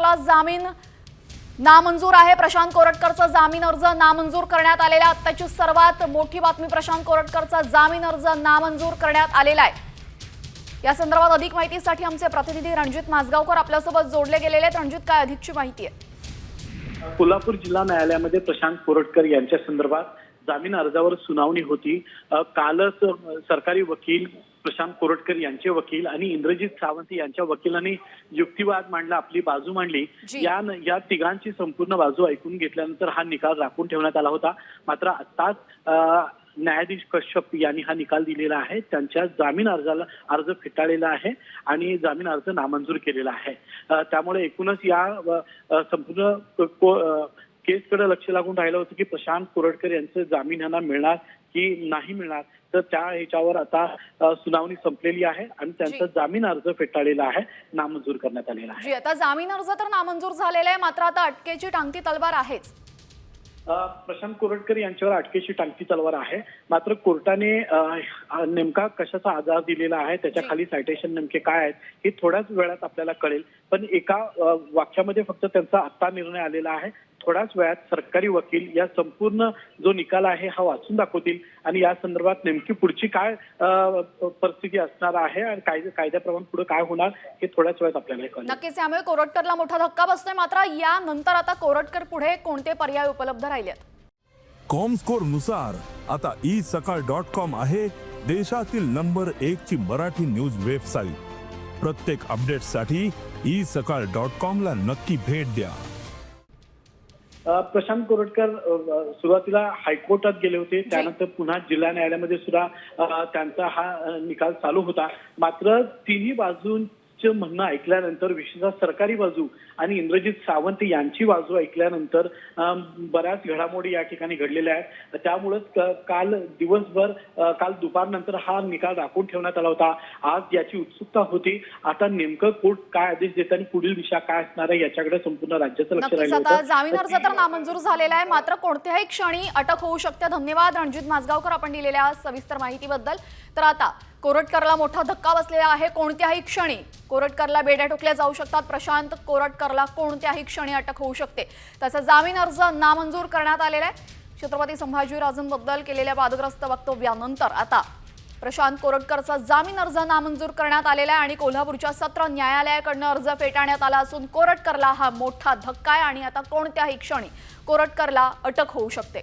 कोरटकरला जामीन नामंजूर आहे. प्रशांत कोरटकरचा जामीन अर्ज नामंजूर करण्यात आलेला आत्ताची सर्वात मोठी बातमी प्रशांत कोरटकरचा जामीन अर्ज नामंजूर करण्यात आलेला आहे. या संदर्भात अधिक माहितीसाठी आमचे प्रतिनिधी रणजित माजगावकर आपल्यासोबत जोडले गेलेले आहेत. रणजित काय अधिकची माहिती आहे? कोल्हापूर जिल्हा न्यायालयामध्ये प्रशांत कोरटकर यांच्या संदर्भात जामीन अर्जावर सुनावणी होती. कालच सरकारी वकील प्रशांत कोरटकर यांचे वकील आणि इंद्रजित सावंत यांच्या वकिलांनी युक्तिवाद मांडला आपली बाजू मांडली. या या तिघांची संपूर्ण बाजू ऐकून घेतल्यानंतर हा निकाल राखून ठेवण्यात आला होता. मात्र आताच न्यायाधीश कश्यप यांनी हा निकाल दिलेला आहे. त्यांच्या जामीन अर्जाला अर्ज फेटाळलेला आहे आणि जामीन अर्ज नामंजूर केलेला आहे. त्यामुळे एकूणच या संपूर्ण केसकडे लक्ष लागून राहिलं होतं की प्रशांत कोरटकर यांचं जामीन यांना मिळणार की नाही मिळणार? तर त्या ह्याच्यावर आता सुनावणी संपलेली आहे आणि त्यांचा. जामीन अर्ज फेटाळलेला आहे नामंजूर करण्यात आलेला आहे. आता जामीन अर्ज तर नामंजूर झालेला आहे मात्र आता अटकेची टांगती तलवार आहेच. प्रशांत कोरटकर यांच्यावर अटकेची टांगती तलवार आहे. मात्र कोर्टाने नेमका कशाचा आधार दिलेला आहे त्याच्या. खाली सायटेशन नेमके काय आहेत हे थोड्याच वेळात आपल्याला कळेल. पण एका वाक्यामध्ये फक्त त्यांचा आत्ता निर्णय आलेला आहे. थोड्याच वेळात सरकारी वकील या संपूर्ण जो निकाल आहे हा वाचून दाखवतील. आणि या संदर्भात नेमकी पुढची काय परिस्थिती असणार आहे आणि कायदे कायद्याप्रमाणे पुढे काय होणार हे थोड्याच वेळात आपल्याला कळेल नक्कीच यामुळे कोरटकरला मोठा धक्का बसतोय. मात्र यानंतर आता कोरटकर पुढे कोणते पर्याय उपलब्ध राहिलेत? कॉमस्कोरनुसार आता ई सकाळ डॉट कॉम आहे देशातील नंबर एक ची मराठी न्यूज वेबसाईट प्रत्येक अपडेटसाठी ई सकाळ डॉट कॉम ला नक्की भेट द्या. प्रशांत कोरटकर सुरुवातीला हायकोर्टात गेले होते. त्यानंतर पुन्हा जिल्हा न्यायालयामध्ये सुद्धा त्यांचा हा निकाल चालू होता. मात्र तिन्ही बाजूंचे म्हणणं ऐकल्यानंतर विशेषतः सरकारी बाजू आणि इंद्रजित सावंत यांची बाजू ऐकल्यानंतर बऱ्याच घडामोडी या ठिकाणी घडलेल्या आहेत. त्यामुळेच काल दिवसभर काल दुपारनंतर हा निकाल राखून ठेवण्यात आला होता. आज याची उत्सुकता होती. आता नेमकं कोर्ट काय आदेश देत आणि पुढील दिशा काय असणार आहे याच्याकडे संपूर्ण राज्याचं लक्ष राहिलं. जामीन अर्ज तर नामंजूर झालेला आहे. मात्र कोणत्याही क्षणी अटक होऊ शकते. धन्यवाद. रणजित माजगावकर आपण दिलेल्या सविस्तर माहितीबद्दल. तर आता कोरटकरला मोठा धक्का बसलेला आहे. कोणत्याही क्षणी कोरटकरला बेड्या ठोकल्या जाऊ शकतात. प्रशांत कोरटकरला कोणत्याही क्षणी अटक होऊ शकते. त्याचा जामीन अर्ज नामंजूर करण्यात आलेला आहे. छत्रपती संभाजीराजांबद्दल केलेल्या वादग्रस्त वक्तव्यानंतर आता प्रशांत कोरटकरचा जामीन अर्ज नामंजूर करण्यात आलेला आहे आणि कोल्हापूरच्या सत्र न्यायालयाकडनं अर्ज फेटाळण्यात आला असून कोरटकरला हा मोठा धक्का आहे आणि आता कोणत्याही क्षणी कोरटकरला अटक होऊ शकते.